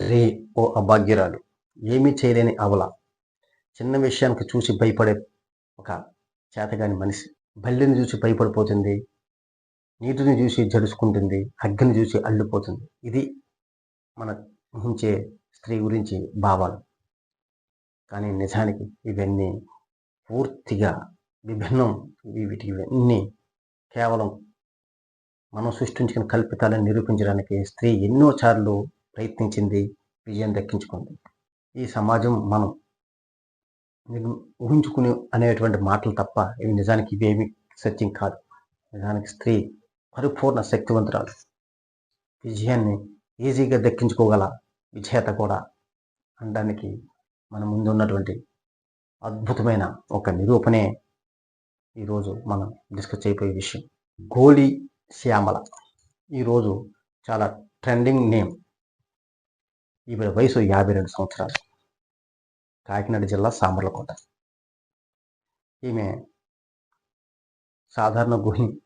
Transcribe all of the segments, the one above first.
రే ఓ అభాగ్యురాలు ఏమీ చేయలేని అవల చిన్న విషయానికి చూసి భయపడే ఒక చేతగాని మనిషి. బల్లిని చూసి భయపడిపోతుంది నీటిని చూసి జడుచుకుంటుంది అగ్గిని చూసి అల్లిపోతుంది ఇది మన ఊహించే స్త్రీ గురించి భావాలు. కానీ నిజానికి ఇవన్నీ పూర్తిగా విభిన్నం. వీటికి ఇవన్నీ కేవలం మనం సృష్టించిన కల్పితాలను నిరూపించడానికి స్త్రీ ఎన్నో సార్లు ప్రయత్నించింది విజయం దక్కించుకుంది. ఈ సమాజం మనం ఊహించుకుని అనేటువంటి మాటలు తప్ప ఇవి నిజానికి ఇవేమి సత్యం కాదు. నిజానికి స్త్రీ పరిపూర్ణ శక్తివంతురాలు. విజయాన్ని ఈజీగా దక్కించుకోగల విజేత కూడా అనడానికి మన ముందు ఉన్నటువంటి అద్భుతమైన ఒక నిరూపణే ఈరోజు మనం డిస్కస్ అయిపోయే విషయం. గోళీ శ్యామల. ఈరోజు చాలా ట్రెండింగ్ నేమ్. ఈవిడ వయసు యాభై రెండు సంవత్సరాలు. కాకినాడ జిల్లా సామర్లకోట. ఈమె సాధారణ గృహిణి.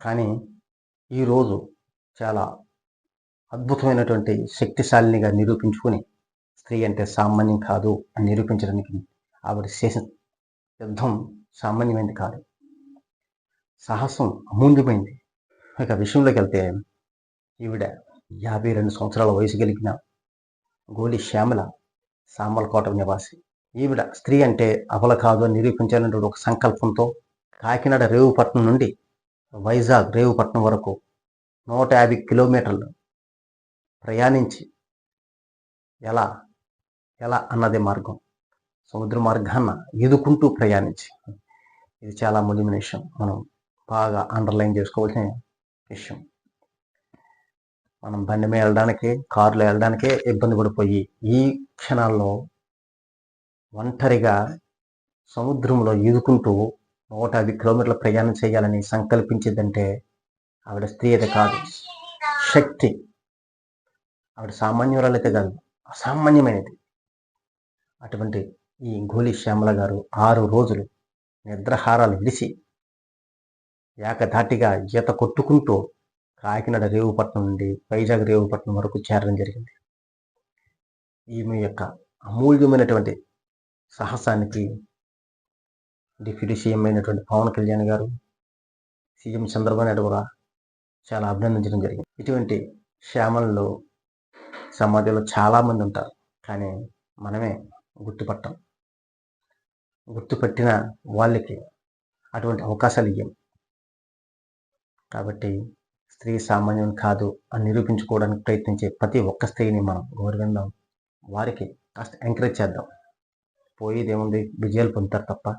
కానీ ఈరోజు చాలా అద్భుతమైనటువంటి శక్తిశాలినిగా నిరూపించుకుని స్త్రీ అంటే సామాన్యం కాదు అని నిరూపించడానికి ఆవిడ చేసిన యుద్ధం సామాన్యమైనది కాదు. సాహసం అమూల్యమైంది. ఇక విషయంలోకి వెళ్తే ఈవిడ యాభై రెండు సంవత్సరాల వయసు కలిగిన గోలి శ్యామల సామలకోట నివాసి. ఈవిడ స్త్రీ అంటే అబల కాదు అని నిరూపించాలనే ఒక సంకల్పంతో కాకినాడ రేవుపట్నం నుండి వైజాగ్ రేవుపట్నం వరకు నూట యాభై కిలోమీటర్లు ప్రయాణించి ఎలా ఎలా అన్నదే మార్గం. సముద్ర మార్గాన్న ఎదుకుంటూ ప్రయాణించి. ఇది చాలా ముఖ్యమైన విషయం. మనం బాగా అండర్లైన్ చేసుకోవాల్సిన విషయం. మనం బండి మీద వెళ్ళడానికి కారులో వెళ్ళడానికే ఇబ్బంది పడిపోయి ఈ క్షణాల్లో ఒంటరిగా సముద్రంలో ఈదుకుంటూ నూట యాభై కిలోమీటర్ల ప్రయాణం చేయాలని సంకల్పించిందంటే ఆవిడ స్త్రీ అయితే కాదు శక్తి. ఆవిడ సామాన్యురాలైతే కాదు అసామాన్యమైనది. అటువంటి ఈ గోలి శ్యామల గారు ఆరు రోజులు నిద్రహారాలు విడిచి ఏకధాటిగా ఈత కొట్టుకుంటూ కాకినాడ రేవుపట్నం నుండి వైజాగ్ రేవుపట్నం వరకు చేరడం జరిగింది. ఈమె యొక్క అమూల్యమైనటువంటి సాహసానికి డిప్యూటీ సీఎం అయినటువంటి పవన్ కళ్యాణ్ గారు సీఎం చంద్రబాబు నాయుడు కూడా చాలా అభినందించడం జరిగింది. ఇటువంటి శ్యామలలో సమాజంలో చాలామంది ఉంటారు. కానీ మనమే గుర్తుపట్టాం. గుర్తుపట్టిన వాళ్ళకి అటువంటి అవకాశాలు ఇవ్వం కాబట్టి స్త్రీ సామాన్యం కాదు అని నిరూపించుకోవడానికి ప్రయత్నించే ప్రతి ఒక్క స్త్రీని మనం గౌరవిందాం. వారికి కాస్త ఎంకరేజ్ చేద్దాం. పోయేది ఏముంది విజయాలు పొందుతారు తప్ప.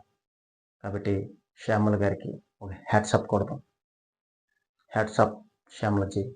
కాబట్టి శ్యామల గారికి ఒక హ్యాట్సప్ కొడదాం. హ్యాట్సప్ శ్యామలజీ